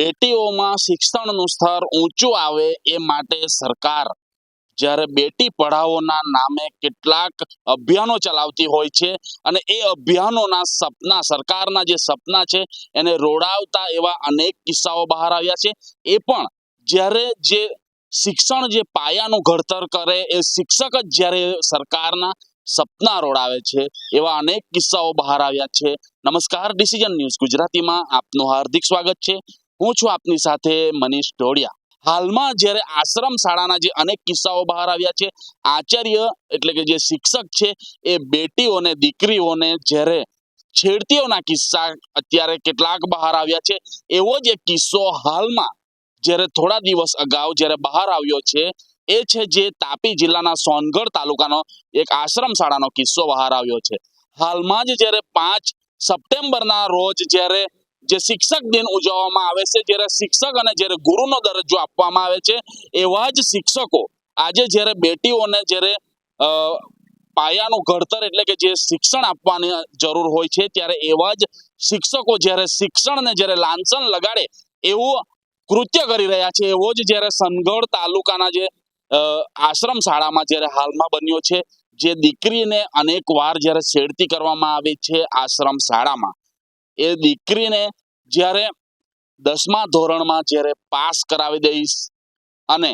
બેટીઓમાં શિક્ષણનું સ્તર ઊંચું આવે એ માટે સરકાર, જ્યારે બેટી પઢાઓના નામે કેટલાક અભિયાનો ચલાવતી હોય છે અને એ અભિયાનોના સપના, સરકારના જે સપના છે એને રોડાવતા એવા અનેક કિસ્સાઓ બહાર આવ્યા છે. એ પણ જ્યારે જે શિક્ષણ જે પાયાનું ઘડતર કરે એ શિક્ષક જ જ્યારે સરકારના સપના રોડાવે છે એવા અનેક કિસ્સાઓ બહાર આવ્યા છે. નમસ્કાર ડિસિઝન ન્યૂઝ ગુજરાતીમાં આપનું હાર્દિક સ્વાગત છે. હું છું આપની સાથે મનીષ ટોળિયા હાલમાં જ્યારે આશ્રમ શાળાના જે અનેક કિસ્સાઓ બહાર આવ્યા છે, આચાર્ય એટલે કે જે શિક્ષક છે, એ બેટીઓને દીકરીઓને જ્યારે છેડતીઓના કિસ્સા અત્યારે કેટલાક બહાર આવ્યા છે, એવો જ એક કિસ્સો હાલમાં જ્યારે થોડા દિવસ અગાઉ જ્યારે બહાર આવ્યો છે, એ છે જે તાપી જિલ્લાના સોનગઢ તાલુકાનો એક આશ્રમ શાળાનો કિસ્સો બહાર આવ્યો છે. હાલમાં જ જ્યારે પાંચ સપ્ટેમ્બરના રોજ જ્યારે જે શિક્ષક દિન ઉજવવામાં આવે છે, જ્યારે શિક્ષક અને જ્યારે ગુરુનો દરજ્જો આપવામાં આવે છે, એવા જ શિક્ષકો આજે જ્યારે બેટીઓને જ્યારે પાયાનું ઘડતર એટલે કે જે શિક્ષણ આપવાની જરૂર હોય છે, ત્યારે એવા જ શિક્ષકો જ્યારે શિક્ષણને જ્યારે લાંછન લગાડે એવું કૃત્ય કરી રહ્યા છે, એવો જ જ્યારે સનગઢ તાલુકાના જે આશ્રમ શાળામાં જ્યારે હાલમાં બન્યો છે, જે દીકરીને અનેક વાર જ્યારે છેડતી કરવામાં આવી છે આશ્રમ શાળામાં. એ દીકરીને જ્યારે દસમા ધોરણમાં જ્યારે પાસ કરાવી દઈશ અને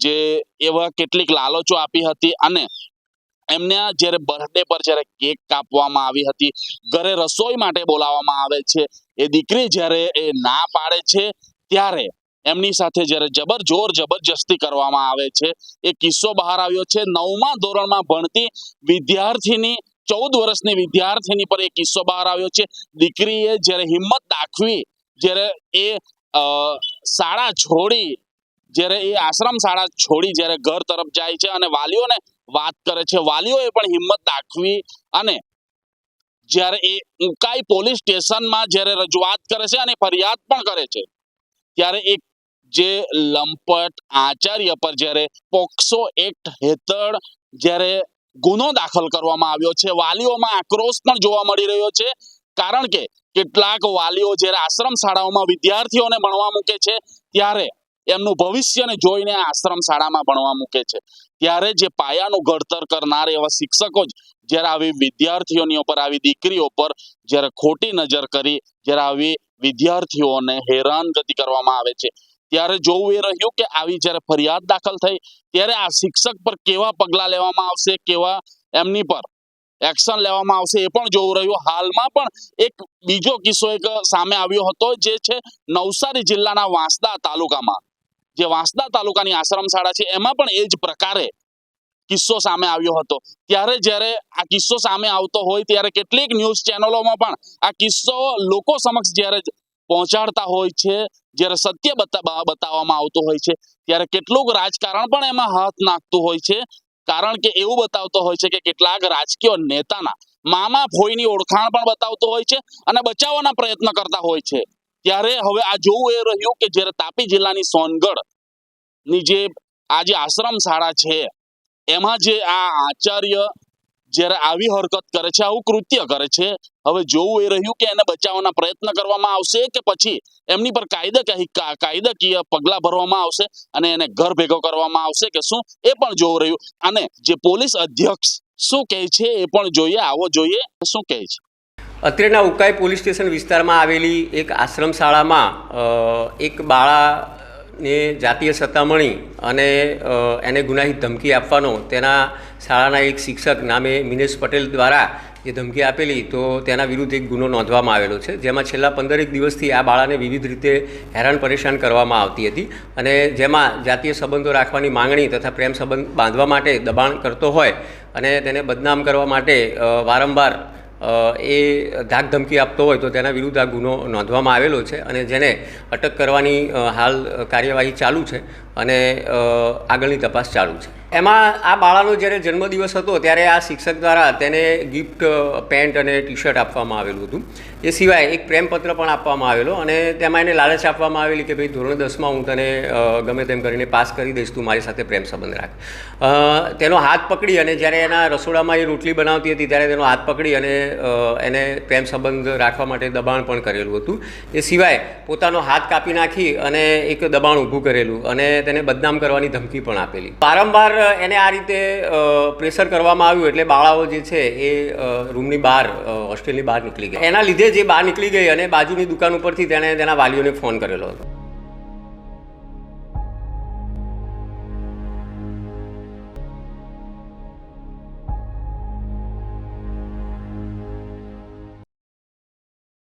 જે એવા કેટલીક લાલચો આપી હતી અને એમને જ્યારે બર્થડે પર જ્યારે કેક કાપવામાં આવી હતી, ઘરે રસોઈ માટે બોલાવવામાં આવે છે, એ દીકરી જ્યારે એ ના પાડે છે, ત્યારે એમની સાથે જ્યારે જબર જોર જબરજસ્તી કરવામાં આવે છે, એ કિસ્સો બહાર આવ્યો છે. નવમા ધોરણમાં ભણતી વિદ્યાર્થીની ચૌદ વર્ષની વિદ્યાર્થીની પર એ કિસ્સો બહાર આવ્યો છે. દીકરીએ જ્યારે હિંમત દાખવી, જ્યારે એ શાળા છોડી, જ્યારે એ આશ્રમ શાળા છોડી જ્યારે ઘર તરફ જાય છે અને વાલીઓને વાત કરે છે. વાલીઓએ પણ હિંમત દાખવી અને જ્યારે એ ઉકાઈ પોલીસ સ્ટેશનમાં જ્યારે રજૂઆત કરે છે અને ફરિયાદ પણ કરે છે, ત્યારે એક જે લંપટ આચાર્ય પર જ્યારે પોક્સો એક્ટ હેઠળ જ્યારે ગુનો દાખલ કરવામાં આવ્યો છે. વાલીઓમાં આક્રોશ પણ જોવા મળી રહ્યો છે. કારણ કે કેટલાક વાલીઓ જ્યારે આશ્રમ શાળાઓમાં વિદ્યાર્થીઓને ભણવા મૂકે છે, ત્યારે એમનું ભવિષ્યને જોઈને આશ્રમ શાળામાં ભણવા મૂકે છે. ત્યારે જે પાયાનું ઘડતર કરનાર એવા શિક્ષકો જ જ્યારે આવી વિદ્યાર્થીઓની ઉપર આવી દીકરીઓ પર જ્યારે ખોટી નજર કરી, જ્યારે આવી વિદ્યાર્થીઓને હેરાનગતિ કરવામાં આવે છે. ત્યારે જોવું એ રહ્યું કે આવી જ્યારે ફરિયાદ દાખલ થઈ, ત્યારે આ શિક્ષક પર કેવા પગલાં લેવામાં આવશે, કેવા એમની પર એક્શન લેવામાં આવશે એ પણ જોવું રહ્યું. હાલમાં પણ એક બીજો કિસ્સો એક સામે આવ્યો હતો, જે છે નવસારી જિલ્લાના વાંસદા તાલુકામાં. જે વાંસદા તાલુકાની આશ્રમ શાળા છે, એમાં પણ એ જ પ્રકારે કિસ્સો સામે આવ્યો હતો. ત્યારે જ્યારે આ કિસ્સો સામે આવતો હોય, ત્યારે કેટલીક ન્યૂઝ ચેનલોમાં પણ આ કિસ્સો લોકો સમક્ષ જ્યારે પહોંચાડતા હોય છે, જ્યારે સત્ય બતાવવામાં આવતું હોય છે, ત્યારે કેટલુંક રાજકારણ પણ એમાં હાથ નાખતું હોય છે. કારણ કે એવું બતાવતો હોય છે કે કેટલાક રાજકીય નેતાના મામા ફોઈની ઓળખાણ પણ બતાવતો હોય છે અને બચાવવાના પ્રયત્ન કરતા હોય છે. ત્યારે હવે આ જોવું એ રહ્યું કે જ્યારે તાપી જિલ્લાની સોનગઢની જે આ જે આશ્રમ શાળા છે, એમાં જે આ આચાર્ય જ્યારે આવી હરકત કરે છે, આવું કૃત્ય કરે છે, હવે જોવું એ રહ્યું કે એને બચાવવાના પ્રયત્ન કરવામાં આવશે કે પછી એમની પર કાયદા કાયદાકીય પગલાં ભરવામાં આવશે અને એને ઘર ભેગો કરવામાં આવશે કે શું, એ પણ જોવું રહ્યું. અને જે પોલીસ અધ્યક્ષ શું કહે છે એ પણ જોઈએ, આવો જોઈએ, શું કહે છે. અત્રેના ઉકાઈ પોલીસ સ્ટેશન વિસ્તારમાં આવેલી એક આશ્રમ શાળામાં એક બાળાને જાતીય સત્તામણી અને એને ગુનાહિત ધમકી આપવાનો તેના શાળાના એક શિક્ષક નામે મિનેશ પટેલ દ્વારા જે ધમકી આપેલી તો તેના વિરુદ્ધ એક ગુનો નોંધવામાં આવેલો છે. જેમાં છેલ્લા પંદરેક દિવસથી આ બાળાને વિવિધ રીતે હેરાન પરેશાન કરવામાં આવતી હતી અને જેમાં જાતીય સંબંધો રાખવાની માંગણી તથા પ્રેમ સંબંધ બાંધવા માટે દબાણ કરતો હોય અને તેને બદનામ કરવા માટે વારંવાર એ ધાક ધમકી આપતો હોય તો તેના વિરુદ્ધ આ ગુનો નોંધવામાં આવેલો છે અને જેને અટક કરવાની હાલ કાર્યવાહી ચાલુ છે અને આગળની તપાસ ચાલુ છે. એમાં આ બાળાનો જ્યારે જન્મદિવસ હતો, ત્યારે આ શિક્ષક દ્વારા તેને ગિફ્ટ, પેન્ટ અને ટી શર્ટ આપવામાં આવેલું હતું. એ સિવાય એક પ્રેમપત્ર પણ આપવામાં આવેલો અને તેમાં એને લાલચ આપવામાં આવેલી કે ભાઈ ધોરણ દસમાં હું તને ગમે તેમ કરીને પાસ કરી દઈશ, તું મારી સાથે પ્રેમ સંબંધ રાખ. તેનો હાથ પકડી અને જ્યારે એના રસોડામાં એ રોટલી બનાવતી હતી, ત્યારે તેનો હાથ પકડી અને એને પ્રેમ સંબંધ રાખવા માટે દબાણ પણ કરેલું હતું. એ સિવાય પોતાનો હાથ કાપી નાખી અને એક દબાણ ઊભું કરેલું અને તેને બદનામ કરવાની ધમકી પણ આપેલી. વારંવાર એને આ રીતે પ્રેશર કરવામાં આવ્યું એટલે બાળાઓ જે છે એ રૂમની બહાર હોસ્ટેલની બહાર નીકળી ગઈ એના લીધે જે બહાર નીકળી ગઈ અને બાજુની દુકાન ઉપરથી તેણે તેના વાલીઓને ફોન કરેલો હતો.